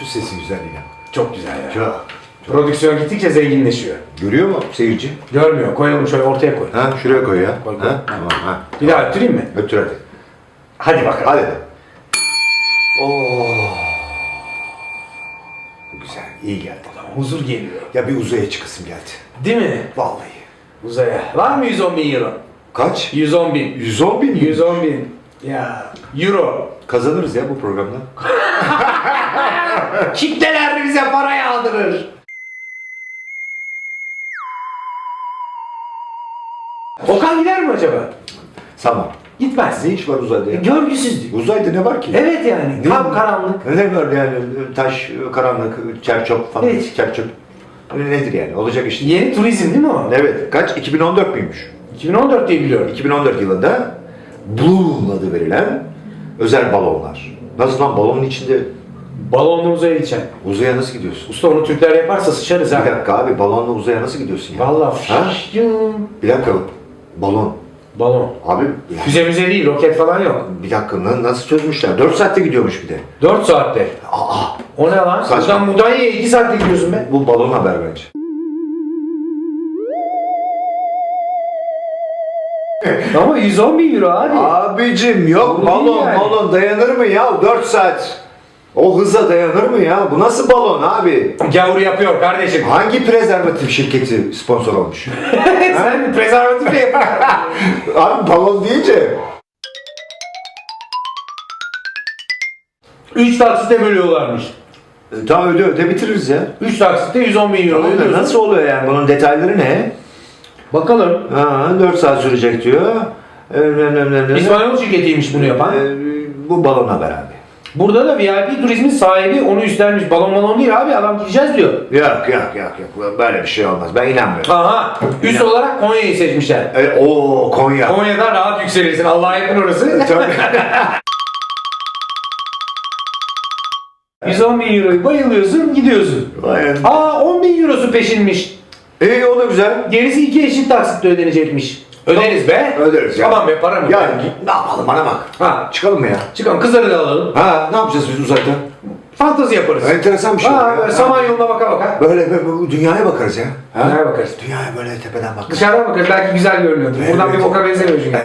Şu sesin güzelliğine. Çok güzel ya. Çok. Prodüksiyon gittikçe zenginleşiyor. Görüyor mu seyirci? Görmüyor. Koyalım şöyle ortaya koy. Ha şuraya koy ya. Koy, koy. Ha? Tamam ha. Bir daha öttüreyim mi? Öptür hadi. Hadi bakalım. Hadi. Oo. Bu güzel. iyi geldi. Huzur geliyor. Ya bir uzaya çıkasım geldi. Değil mi? Vallahi. Uzaya. Var mı 110 bin euro? Kaç? 110 bin. 110 bin mi? 110 bin. Ya. Euro. Kazanırız ya bu programda. Kitleler bize para yağdırır. Okan gider mi acaba? Tamam. Gitmez. Ne iş var uzayda ya? Görgüsüzlük. Uzayda ne var ki? Evet yani. Ne? Tam karanlık. Ne var yani? Taş, karanlık, çerçöp falan. Evet. Çerçöp. Nedir yani? Olacak iş değil. Yeni turizm değil mi o? Evet. Kaç? 2014 müymüş? 2014 diye biliyorum. 2014 yılında Bloom adı verilen özel balonlar. Nasıl lan balonun içinde Balonla uzaya gideceksin. uzaya nasıl gidiyorsun? Usta onu Türkler yaparsa sıçarız ha. Bir dakika abi balonla uzaya nasıl gidiyorsun ya? Vallahi Ha? Bir dakika balon. Balon. Abi Füze müze değil, roket falan yok. bir dakika na- nasıl çözmüşler? 4 saatte gidiyormuş bir de. 4 saatte. Aa O ne lan? Saçma. Buradan Mudanya'ya 2 saatte gidiyorsun be. bu balon haber bence. Ama 110 bin euro abi. Abicim yok balon yani. balon dayanır mı ya 4 saat? O hıza dayanır mı ya? Bu nasıl balon abi? Gavur yapıyor kardeşim. Hangi prezervatif şirketi sponsor olmuş? Sen prezervatifle yapıyorsun. abi balon deyince 3 taksitte bölüyorlarmış. e, tamam öde öde bitiririz ya. 3 taksitte 110 bin euro Tamam da ödüyorsun. nasıl oluyor yani bunun detayları ne? Bakalım. Ha, 4 saat sürecek diyor. Ee, ne, ne, ne, ne, ne? İspanyol şirketiymiş bunu yapan. Ee, bu balon haber abi. Burada da VIP turizmin sahibi onu üstlenmiş. Balon balon değil abi adam gideceğiz diyor. Yok yok yok yok böyle bir şey olmaz ben inanmıyorum. Aha. Üst olarak Konya'yı seçmişler. E, o Konya. Konya'da rahat yükselirsin. Allah'a yakın orası. Tabii. 110 bin euroyu bayılıyorsun gidiyorsun. Vay. Aa 10 bin eurosu peşinmiş. İyi o da güzel. Gerisi iki eşit taksitle ödenecekmiş. Öderiz be. Öderiz ya. Tamam be para mı? Ya ne yapalım bana bak. Ha. Çıkalım mı ya? Çıkalım kızları da alalım. Ha ne yapacağız biz uzayda? Fantazi yaparız. Enteresan bir şey. Ha, ya. böyle Samanyolu'na baka baka. Böyle, böyle, böyle dünyaya bakarız ya. Ha? Dünyaya bakarız. Dünyaya böyle tepeden bakarız. Dışarıdan bakarız belki güzel görünüyordur. Buradan bir boka benzemiyor çünkü.